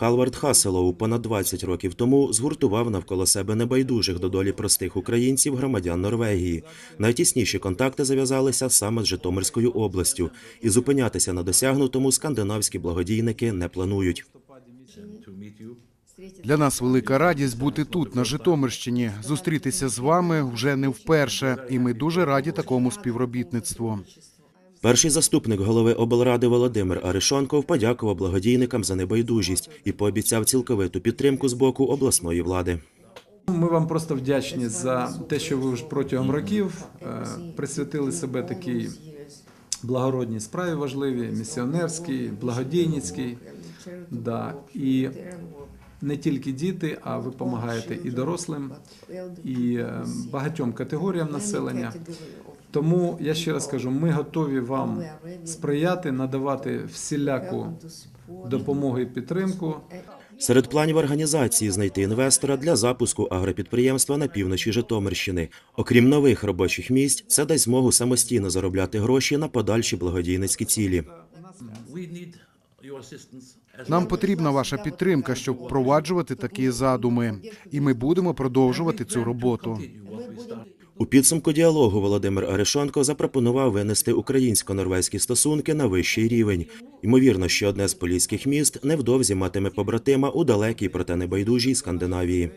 Халвард Хаселоу понад 20 років тому згуртував навколо себе небайдужих до долі простих українців громадян Норвегії. Найтісніші контакти зав'язалися саме з Житомирською областю, і зупинятися на досягнутому скандинавські благодійники не планують. Для нас велика радість бути тут, на Житомирщині, зустрітися з вами вже не вперше, і ми дуже раді такому співробітництву. Перший заступник голови облради Володимир Аришонков подякував благодійникам за небайдужість і пообіцяв цілковиту підтримку з боку обласної влади. Ми вам просто вдячні за те, що ви вже протягом років е, присвятили себе такій благородній справі важливій, місіонерській, благодійницькій. Да. І не тільки діти, а ви допомагаєте і дорослим, і е, багатьом категоріям населення. Тому я ще раз кажу, ми готові вам сприяти, надавати всіляку допомогу і підтримку. Серед планів організації знайти інвестора для запуску агропідприємства на півночі Житомирщини. Окрім нових робочих місць, це дасть змогу самостійно заробляти гроші на подальші благодійницькі цілі. Нам потрібна ваша підтримка, щоб впроваджувати такі задуми, і ми будемо продовжувати цю роботу. У підсумку діалогу Володимир Арешонко запропонував винести українсько-норвезькі стосунки на вищий рівень. Ймовірно, що одне з поліських міст невдовзі матиме побратима у далекій, проте небайдужій Скандинавії.